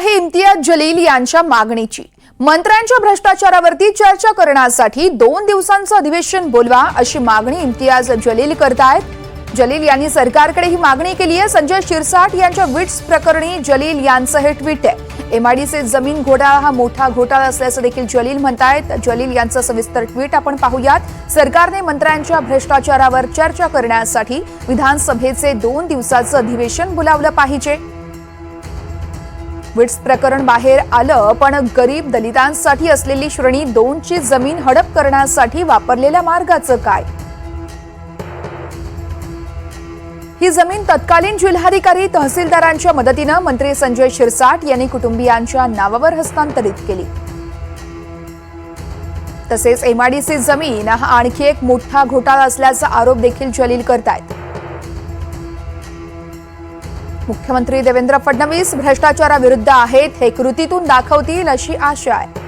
आहे इम्तियाज जलील यांच्या मागणीची. मंत्र्यांच्या भ्रष्टाचारावरती चर्चा करण्यासाठी दोन दिवसांचं अधिवेशन बोलवा अशी मागणी इम्तियाज जलील करतायत. जलील यांनी सरकारकडे ही मागणी केली आहे. संजय शिरसाट यांच्या विट्स प्रकरणी जलील यांचं हे ट्विट आहे. एमआयडीचे जमीन घोटाळा हा मोठा घोटाळा असल्याचं देखील जलील म्हणतायत. जलील यांचं सविस्तर ट्विट आपण पाहूयात. सरकारने मंत्र्यांच्या भ्रष्टाचारावर चर्चा करण्यासाठी विधानसभेचे दोन दिवसाचं अधिवेशन बोलावलं पाहिजे. विट्स प्रकरण बाहेर आलं पण गरीब दलितांसाठी असलेली श्रेणी दोनची जमीन हडप करण्यासाठी वापरलेल्या मार्गाचं काय? ही जमीन तत्कालीन जिल्हाधिकारी तहसीलदारांच्या मदतीनं मंत्री संजय शिरसाट यांनी कुटुंबियांच्या नावावर हस्तांतरित केली. तसेच एमआयडीसी जमीन हा आणखी एक मोठा घोटाळा असल्याचा आरोप देखील जलील करतायत. मुख्यमंत्री देवेंद्र फडणवीस भ्रष्टाचाराविरुद्ध आहेत हे कृतीतून दाखवतील अशी आशा आहे.